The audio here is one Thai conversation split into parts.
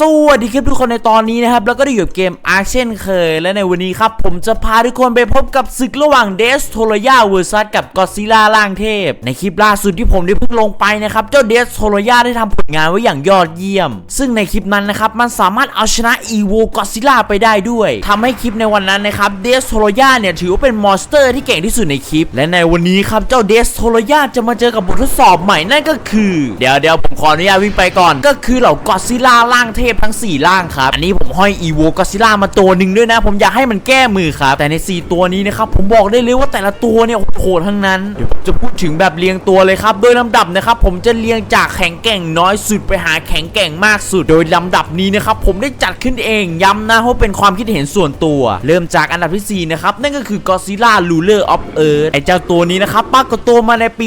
สวัสดีครับทุกคนในตอนนี้นะครับ แล้วก็ได้อยู่กับเกมอาร์เช่นเคย และในวันนี้ครับ ผมจะพาทุกคนไปพบกับศึกระหว่างเดสโทรยาเวอร์ซัสกับกอซิล่าล่างเทพ ในคลิปล่าสุดที่ผมได้เพิ่งลงไปนะครับ เจ้าเดสโทรยาได้ทำผลงานไว้อย่างยอดเยี่ยม ซึ่งในคลิปนั้นนะครับ มันสามารถเอาชนะอีโวกอซิล่าไปได้ด้วยทำให้คลิปในวันนั้นนะครับเดสโทรยาเนี่ยถือว่าเป็นมอนสเตอร์ที่เก่งที่สุดในคลิป และในวันนี้ครับเจ้าเดสโทรยาจะมาเจอกับบททดสอบใหม่นั่นก็คือ เดี๋ยวเดี๋ยวผมขออนุญาตวิ่งไปก่อน ก็คือเหล่ากอซิล่าล่างเทพทั้ง4ล่างครับ อันนี้ผมห้อยอีโวกอซิล่ามาตัวหนึ่งด้วยนะ ผมอยากให้มันแก้มือครับ แต่ใน 4 ตัวนี้นะครับ ผมบอกได้เลยว่าแต่ละตัวเนี่ยโหดทั้งนั้น เดี๋ยวจะพูดถึงแบบเรียงตัวเลยครับ โดยลำดับนะครับ ผมจะเรียงจากแข็งแกร่งน้อยสุดไปหาแข็งแกร่งมากสุด โดยลำดับนี้นะครับผมได้จัดขึ้นเองย้ำนะเพราะเป็นความคิดเห็นส่วนตัว เริ่มจากอันดับที่4นะครับนั่นก็คือ Godzilla Ruler of Earth ไอเจ้าตัวนี้นะครับปรากฏตัวมาในปี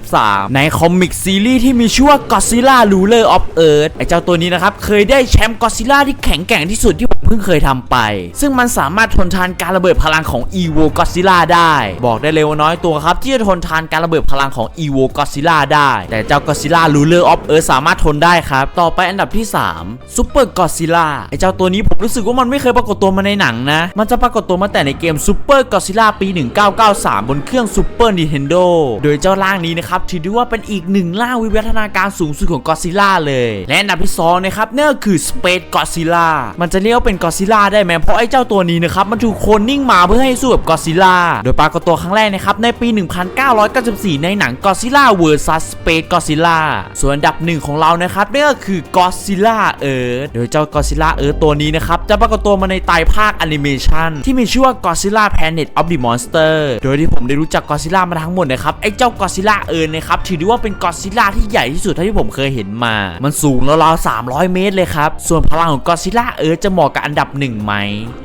2013 ในคอมิกซีรีส์ที่มีชื่อว่า Godzilla Ruler of Earth ไอเจ้าตัวนี้นะครับเคยได้แชมป์ Godzilla ที่แข็งแกร่งที่สุดที่ผมเพิ่งเคยทำไป ซึ่งมันสามารถทนทานการระเบิดพลังของ Evo Godzilla ได้ บอกได้เลยว่าน้อยตัวครับ ที่จะทนทานการระเบิดพลังของ Evo Godzilla ได้ แต่เจ้า Godzilla Ruler of Earth สามารถทนได้ครับ ต่อไปอันดับที่3 Super Godzilla ไอเจ้าตัวนี้ผมรู้สึกว่ามันไม่เคยปรากฏตัวมาในหนังนะ มันจะปรากฏตัวมาแต่ในเกม Super Godzilla ปี 1993 บนเครื่อง Super Nintendo โดยเจ้าร่างนี้นะครับถือได้ว่าเป็นอีกหนึ่งร่างวิวัฒนาการสูงสุดของ Godzilla เลย และอันดับที่2นะครับนั่นก็คือ Space Godzilla มันจะเรียกว่าเป็น Godzilla ได้ไหมเพราะไอ้เจ้าตัวนี้นะครับมันถูกโคลนนิ่งมาเพื่อให้สู้กับ Godzilla โดยปรากฏตัวครั้งแรกนะครับในปี 1994 ในหนัง Godzilla vs Space Godzilla ส่วนอันดับหนึ่งของเรานะครับนั่นก็คือ Godzilla Earth โดยเจ้า Godzilla Earth ตัวนี้นะครับจะปรากฏตัวมาในไตรภาคแอนิเมชันที่มีชื่อว่า Godzilla Planet of the Monster โดยที่ผมได้รู้จัก Godzilla มาทั้งหมดนะครับไอ้เจ้า Godzilla Earth นะครับถือได้ว่าเป็น Godzilla ที่ใหญ่ที่สุดเท่าที่ผมเคยเห็นมา มันสูงราวๆ300 เมตรเลยครับ ส่วนพลังของ Godzilla Earth จะเหมาะกับอันดับหนึ่งไหม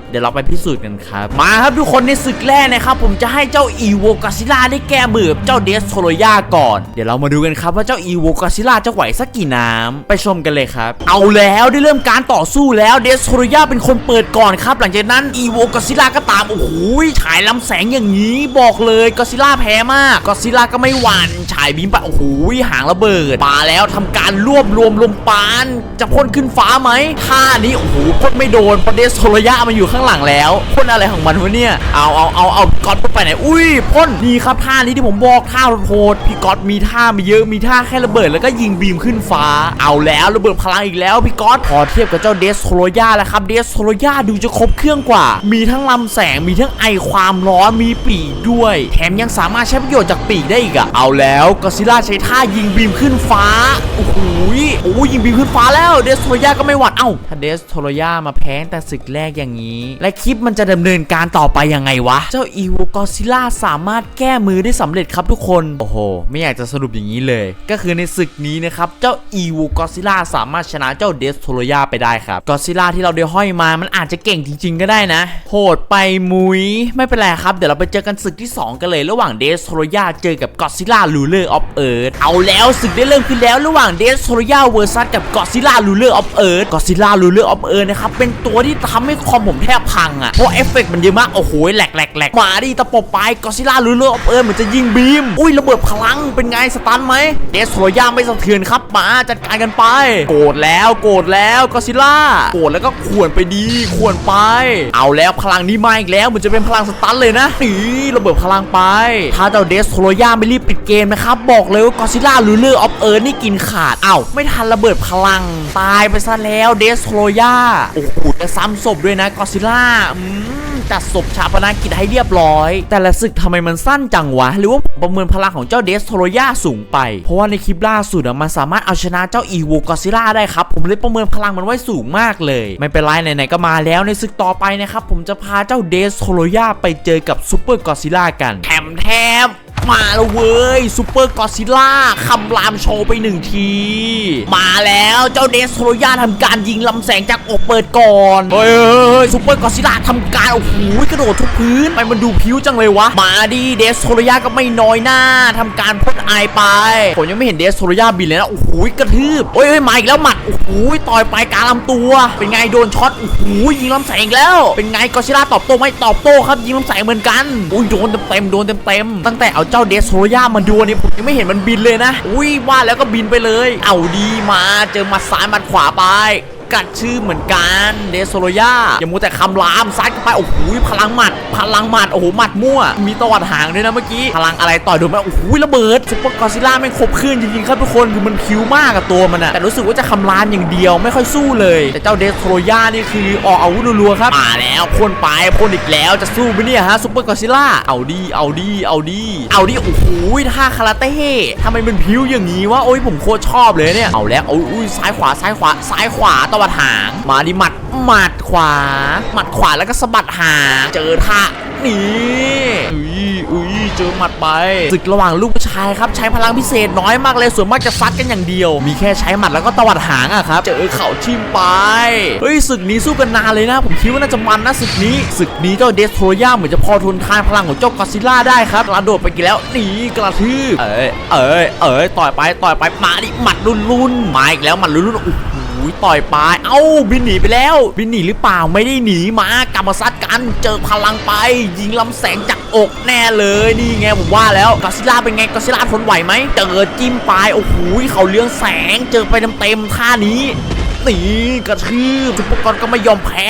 เดี๋ยวเราไปพิสูจน์กันครับ มาครับทุกคนในศึกแรกนะครับ ผมจะให้เจ้าอีโวก d ซิล่าได้แก้มือเจ้าเดสโทโรยาก่อน เดี๋ยวเรามาดูกันครับว่าเจ้าอีโวก d ซิล่าจะไหวสักกี่น้ำไปชมกันเลยครับ เอาแล้วได้เริ่มการต่อสู้แล้วเดสโทโรยาเป็นคนเปิดก่อนครับ หลังจากนั้นอีโวก d ซิล่าก็ตามโอ้โหฉายลำแสงอย่างนี้บอกเลยก d ซิล่าแพ้มากก d ซิล่าก็ไม่หวั่นฉายบิมไปโอ้โหหางระเบิดมาแล้วทำการรวบรวมลมปาน จะพ่นขึ้นฟ้าไหมท่านี้โอ้โหพ่นไม่โดนเพราะเดสโทโรยามาอยู่ข้างางหลังแล้วพ่นอะไรของมันวะเนี่ยเอาเอาเอาเอาพี่ก๊อตไปไหนอุ้ยพ่นนี่ครับท่านี้ที่ผมบอกท่าโหดพี่ก๊อตมีท่ามีเยอะมีท่าแค่ระเบิดแล้วก็ยิงบีมขึ้นฟ้า เอาแล้วระเบิดพลังอีกแล้วพี่ก๊อตพอเทียบกับเจ้าเดสโทโรยาแล้วครับเดสโทโรยาดูจะครบเครื่องกว่า มีทั้งลำแสงมีทั้งไอความร้อนมีปีกด้วยแถมยังสามารถใช้ประโยชน์จากปีกได้อีกอะเอาแล้วกอซิล่าใช้ท่ายิงบีมขึ้นฟ้าโอ้ โหโอ้ยยิงบีมขึ้นฟ้าแล้วเดสโทรยาก็ไม่หวั่นเอ้าถ้าเดสโทรยามาแพ้แต่ศึกแรกอย่างนี้ และคลิปมันจะดำเนินการต่อไปยังไงวะ เจ้าอีโวกอซิล่าสามารถแก้มือได้สำเร็จครับทุกคน โอ้โห ไม่อยากจะสรุปอย่างนี้เลย ก็คือในศึกนี้นะครับ เจ้าอีโวกอซิล่าสามารถชนะเจ้าเดสโทรยาไปได้ครับกอซิล่าที่เราได้ห้อยมามันอาจจะเก่งจริงๆก็ได้นะโหดไปมุยไม่เป็นไรครับเดี๋ยวเราไปเจอกันศึกที่ 2 กันเลย ระหว่างเดสโทรยาเจอกับกอซิล่าลูเลอร์ออฟเอิร์ธเอาแล้วศึกได้เริ่มขึ้นแล้วระหว่างเดสโทโรยาเวอร์ซัสกับกอซิล่าลูเลอร์ออฟเอิร์ธกอซิล่าลูเลอร์ออฟเอิร์ธนะครับ เป็นตัวที่ทำให้คอมผมแทบพังอะ เพราะเอฟเฟกต์มันเยอะมาก โอ้โหแหลกแหลกแหลกมาดิตะปบไปกอซิล่าลูเลอร์ออฟเอิร์ธเหมือนจะยิงบีม อุ้ยระเบิดพลังเป็นไงสตันไหมเดสโทโรยาไม่สะเทือนครับมาจัดการกันไป โกรธแล้วโกรธแล้วกอซิล่าโกรธแล้วก็ขวนไปดีขวนไป เอาแล้วพลังนี้มาอีกแล้วเหมือนจะเป็นพลังสตันเลยนะนี่ระเบิดพลังไป ถ้าเจ้าเดสโทโรยาไม่รีบปิดเกมนะครับบอกเลยว่ากอซิล่าลูเลอร์ออฟเอิร์นี่กินขาดเอ้าวไม่ทันระเบิดพลัง ตายไปซะแล้วเดสโทรยาโอ้โหจะซ้ำศพด้วยนะกอซิล่าอืมจัดศพชาปนากิจให้เรียบร้อย แต่ละศึกทำไมมันสั้นจังวะ หรือว่าผมประเมินพลังของเจ้าเดสโทรยาสูงไป เพราะว่าในคลิปล่าสุดมันสามารถเอาชนะเจ้าอีโวกอซิล่าได้ครับ ผมเลยประเมินพลังมันไว้สูงมากเลย ไม่เป็นไรไหนๆก็มาแล้วในศึกต่อไปนะครับ ผมจะพาเจ้าเดสโทรยาไปเจอกับซูเปอร์กอซิล่ากันแถมแถม มาแล้วเว้ยซูเปอร์กอซิล่าคำรามโชว์ไปหนึ่งที มาแล้วเจ้าเดสโทรยาทำการยิงลำแสงจากอกเปิดก่อนเฮ้ยเฮ้ยเฮ้ยซูเปอร์กอซิล่าทำการโอ้โหกระโดดทุกพื้นไปมันดูพิ้วจังเลยวะ มาดิเดสโทรยาก็ไม่น้อยหน้าทำการพ่นไอไป ผมยังไม่เห็นเดสโทรยาบินเลยนะโอ้โหกระทืบเฮ้ยเฮ้ยมาอีกแล้วหมัดโอ้โหต่อยไปกลางลำตัว เป็นไงโดนช็อตโอ้โหยิงลำแสงอีกแล้วเป็นไงกอซิล่าตอบโต้ไหม่ตอบโต้ครับยิงลำแสงเหมือนกันอุ้ยโดนเต็มๆโดนเต็มๆตั้งแต่เอาเจ้าเดสโซย่ามาดูนี่ผมยังไม่เห็นมันบินเลยนะ อุ้ยว่าแล้วก็บินไปเลย เอาดีมาเจอมัดซ้ายมัดขวาไป กัดชื่อเหมือนกันเดโซโลยาอย่ามัวแต่คำรามซัดกันไปโอ้โหพลังหมัด พลังหมัดโอ้โหหมัดมั่ว มีตวัดหางด้วยนะเมื่อกี้พลังอะไรต่อยโดนไหมโอ้โหระเบิดซุปเปอร์กอซิล่าแม่งครบเครื่องจริงๆครับทุกคนคือมันพิวมากกับตัวมันอะแต่รู้สึกว่าจะคำรามอย่างเดียวไม่ค่อยสู้เลย แต่เจ้าเดโซโลยานี่คือออกอาวุธรัวๆครับมาแล้วพ่นไปพ่นอีกแล้วจะสู้ไหมเนี่ยฮะซุปเปอร์กอซิล่าเอาดีเอาดีเอาดีเอาดีโอ้โหท่าคาราเต้ทำไมมันพิวอย่างนี้วะโอ้ยผมโคตรชอบเลยเนี่ยเอาแล้วเอาอุ้ยซ้ายขวาซ้ายขวาซ้ายขวาตวัดหาง มาดิหมัดหมัดขวา หมัดขวาแล้วก็สะบัดหาง เจอท่านี่อุ้ยอุ้ยเจอหมัดไปศึกระหว่างลูกผู้ชายครับใช้พลังพิเศษน้อยมากเลยส่วนมากจะซัดกันอย่างเดียว มีแค่ใช้หมัดแล้วก็ตวัดหางอะครับเจอเข่าทิ่มไปเฮ้ยศึกนี้สู้กันนานเลยนะ ผมคิดว่าน่าจะมันนะศึกนี้ศึกนี้เจ้าเดสโทรย่าเหมือนจะพอทนทานพลังของเจ้ากอซิล่าได้ครับกระโดดไปกี่แล้วหนีกระทืบเอ้ยเอ้ยเอ้ยต่อยไปต่อยไปมาดิหมัดรุนรุนมาอีกแล้วหมัดรุนรุนโอ้โหต่อยไปเอ้าบินหนีไปแล้ว บินหนีหรือเปล่าไม่ได้หนีมากลับมาซัดกันเจอพลังไป ยิงลำแสงจากอกแน่เลยนี่ไงผมว่าแล้วกอซิล่าเป็นไงกอซิล่าทนไหวไหมเจอจิ้มไปโอ้โหเขาเลี้ยงแสงเจอไปเต็มๆท่านี้นี่กระทืบทุกปกรณ์ก็ไม่ยอมแพ้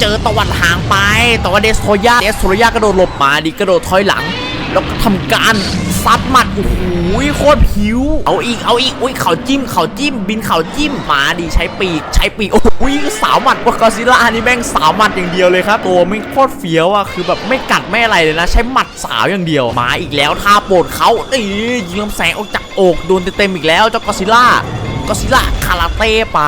เจอตะวันห่างไปแต่ว่าเดสโทรยาเดสโทรยากระโดดหลบมาดิกระโดดถอยหลัง แล้วก็ทำการ ซัดหมัดโอ้โหโคตรผิว เอาอีกเอาอีกอุ้ยเข่าจิ้มเข่าจิ้ม บินเข่าจิ้มมาดีใช้ปีกใช้ปีกโอ้ยสาวหมัดว่ากอซิล่านี่แม่งสาวหมัดอย่างเดียวเลยครับตัวไม่โคตรเฟี้ยวอะคือแบบไม่กัดไม่อะไรเลยนะ ใช้หมัดสาวอย่างเดียว มาอีกแล้วท่าโปรดเขานี่ยิงลำแสงออกจากอกโดนเต็มๆอีกแล้วเจ้ากอซิล่า กอซิลล่าคาราเต้ไป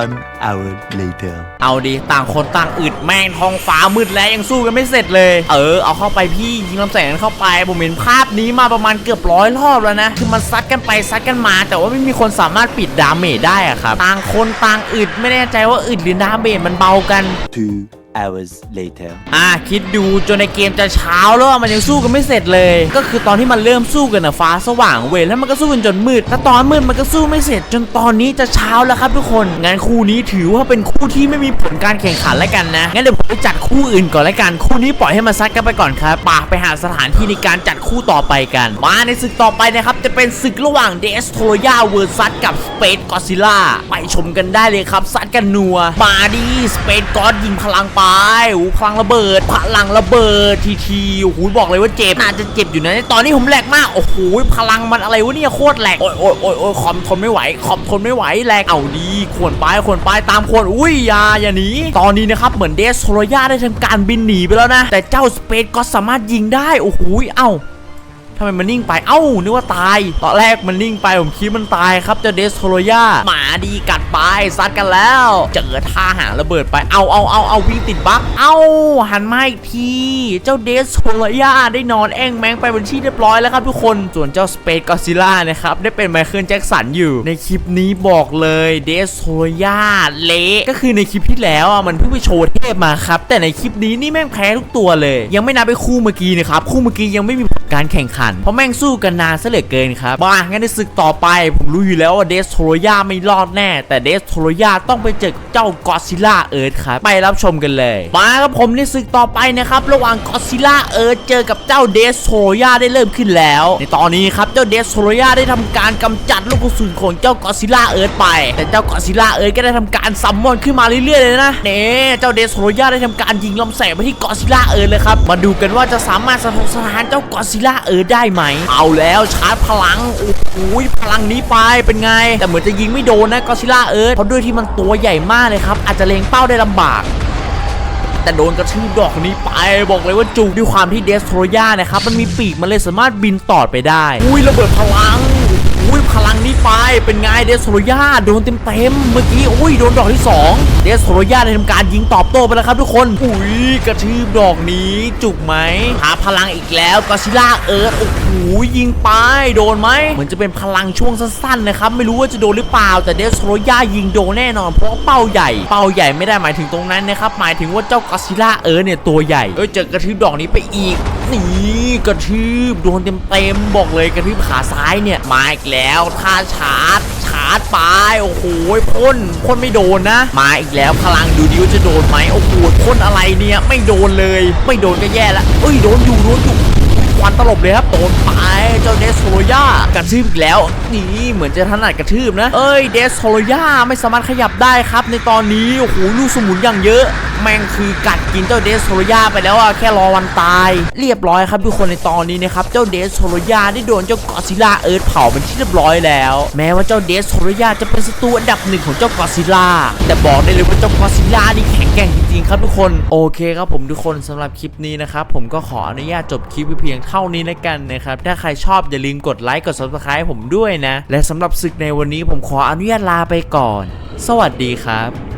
One hour later. เอาดิต่างคนต่างอึดแม่งท้องฟ้ามืดแล้วยังสู้กันไม่เสร็จเลย เออเอาเข้าไปพี่ยิงลำแสงเข้าไปผมเห็นภาพนี้มาประมาณเกือบร้อยรอบแล้วนะ คือมันซัดกันไปซัดกันมา แต่ว่าไม่มีคนสามารถปิดดาเมจได้อะครับ ต่างคนต่างอึดไม่แน่ใจว่าอึดหรือดาเมจมันเบากัน Two hours later. อะคิดดูจนในเกมจะเช้าแล้วมันยังสู้กันไม่เสร็จเลย ก็คือตอนที่มันเริ่มสู้กันอะฟ้าสว่างเว้ยแล้วมันก็สู้กันจนมืดแล้วตอนมืดมันก็สู้ไม่เสร็จ จนตอนนี้จะเช้าแล้วครับทุกคนงั้นคู่นี้ถือว่าเป็นคู่ที่ไม่มีผลการแข่งขันแล้วกันนะงั้นเดี๋ยวผมไปจัดคู่อื่นก่อนแล้วกันคู่นี้ปล่อยให้มันซัดกันไปก่อนครับปากไปหาสถานที่ในการจัดคู่ต่อไปกัน มาในศึกต่อไปนะครับจะเป็นศึกระหว่างเดสโทรยาเวอร์ซัสกับสเปซกอซิล่าไปชมกันได้เลยครับซัดกันนัวมาดิสเปซกอสยิงพลังปไปพลังระเบิดพลังระเบิดทีทีโอ้โหบอกเลยว่าเจ็บน่าจะเจ็บอยู่นะตอนนี้ผมแหลกมากโอ้โหพลังมันอะไรวะเนี่ยโคตรแหลกโอ้ยโอ้ยโอ้ยโอ้ยคอมทนไม่ไหวคอมทนไม่ไหวแหลกเอาดีขวนไปขวนไปตามขวนอุ้ยอย่าอย่าหนีตอนนี้นะครับเหมือนเดสโทรยาได้ทำการบินหนีไปแล้วนะ แต่เจ้าสเปซก็สามารถยิงได้โอ้โหเอ้า ทำไมมันนิ่งไป เอ้า นึกว่าตาย ตอนแรกมันนิ่งไป ผมคิดมันตายครับเจ้าเดสโทรยาหมาดีกัดไป ซัดกันแล้ว เจอท่าหางระเบิดไป เอาเอาเอาเอาวิ่งติดบั๊กเอ้า หันมาอีกที เจ้าเดสโทรยาได้นอนแองแมงไปบนที่เรียบร้อยแล้วครับทุกคน ส่วนเจ้าสเปซกอซิล่านะครับ ได้เป็นไมเคิลแจ็คสันอยู่ ในคลิปนี้บอกเลยเดสโทรยาเละก็คือในคลิปที่แล้วอะมันเพิ่งไปโชว์เทพมาครับ แต่ในคลิปนี้นี่แม่งแพ้ทุกตัวเลย ยังไม่นับไปคู่เมื่อกี้นะครับ คู่เมื่อกี้ยังไม่มี การแข่งขัน เพราะแม่งสู้กันนานซะเหลือเกินครับมางั้นในศึกต่อไป ผมรู้อยู่แล้วว่าเดสโทรยาไม่รอดแน่ แต่เดสโทรยาต้องไปเจอกับเจ้ากอซิล่าเอิร์ธครับไปรับชมกันเลย มาครับผมในศึกต่อไปนะครับระหว่างกอซิล่าเอิร์ธเจอกับเจ้าเดสโทรยาได้เริ่มขึ้นแล้ว ในตอนนี้ครับเจ้าเดสโทรยาได้ทำการกำจัดลูกกระสุนของเจ้ากอซิล่าเอิร์ธไป แต่เจ้ากอซิล่าเอิร์ธก็ได้ทำการซัมมอนขึ้นมาเรื่อยๆเลยนะเน่เจ้าเดสโทรยาได้ทำการยิงลำแสงไปที่กอซิล่าเอิร์ธเลยครับมาดูกันว่าจะสามารถสะทกสถานเจ้ากอซิล่าเอิร์ธได้ไหม เอาแล้วชาร์จพลังโอ้โหพลังนี้ไปเป็นไง แต่เหมือนจะยิงไม่โดนนะก็ซิล่าเอิร์ธเพราะด้วยที่มันตัวใหญ่มากเลยครับ อาจจะเล็งเป้าได้ลำบากแต่โดนกระทืบดอกนี้ไป บอกเลยว่าจุกด้วยความที่เดสโทรยานะครับ มันมีปีกมันเลยสามารถบินต่อไปได้ อุ้ยระเบิดพลัง พลังนี้ไป เป็นไงเดสโรยาโดนเต็มเต็มเมื่อกี้อุ้ยโดนดอกที่สองเดสโรยาได้ทำการยิงตอบโต้ไปแล้วครับทุกคน อุ้ยกระทืบดอกนี้จุกไหม หาพลังอีกแล้วกอซิล่าเอิร์ธโอ้โหยิงไป โดนไหมเหมือนจะเป็นพลังช่วงสั้นๆนะครับไม่รู้ว่าจะโดนหรือเปล่า แต่เดสโรยายิงโดนแน่นอนเพราะเป้าใหญ่ เป้าใหญ่ไม่ได้หมายถึงตรงนั้นนะครับหมายถึงว่าเจ้ากอซิล่าเอิร์ธเนี่ยตัวใหญ่เอ้ยเจอกระทืบดอกนี้ไปอีก นี่กระทืบโดนเต็มๆบอกเลยกระทืบขาซ้ายเนี่ยมาอีกแล้วท่าชาร์จชาร์จไปโอ้โหพ่นพ่นไม่โดนนะ มาอีกแล้วพลังดูดิว่าจะโดนไหมโอ้โหพ่นอะไรเนี่ยไม่โดนเลย ไม่โดนก็แย่ละเอ้ยโดนอยู่โดนอยู่พวันตลบเลยครับโดนไปเจ้าเดสโซโลยากระทืบอีกแล้วนี่เหมือนจะถนัดกระทืบนะ เอ้ยเดสโซโลยาไม่สามารถขยับได้ครับในตอนนี้โอ้โหลูกสมุนอย่างเยอะ แม่งคือกัดกินเจ้าเดสโซโลยาไปแล้วอะแค่รอวันตาย เรียบร้อยครับทุกคนในตอนนี้นะครับเจ้าเดสโซโลยาได้โดนเจ้ากอซิล่าเอิร์ธเผาเป็นที่เรียบร้อยแล้ว แม้ว่าเจ้าเดสโซโลยาจะเป็นศัตรูอันดับหนึ่งของเจ้ากอซิล่าแต่บอกได้เลยว่าเจ้ากอซิล่านี่แข็งแกร่งจริงๆครับทุกคนโอเคครับผมทุกคนสำหรับคลิปนี้นะครับผมก็ขออนุญาตจบคลิปไว้เพียงเท่านี้แล้วกันนะครับถ้าใครชอบอย่าลืมกดไลค์กด subscribe ผมด้วยนะและสำหรับศึกในวันนี้ผมขออนุญาตลาไปก่อน สวัสดีครับ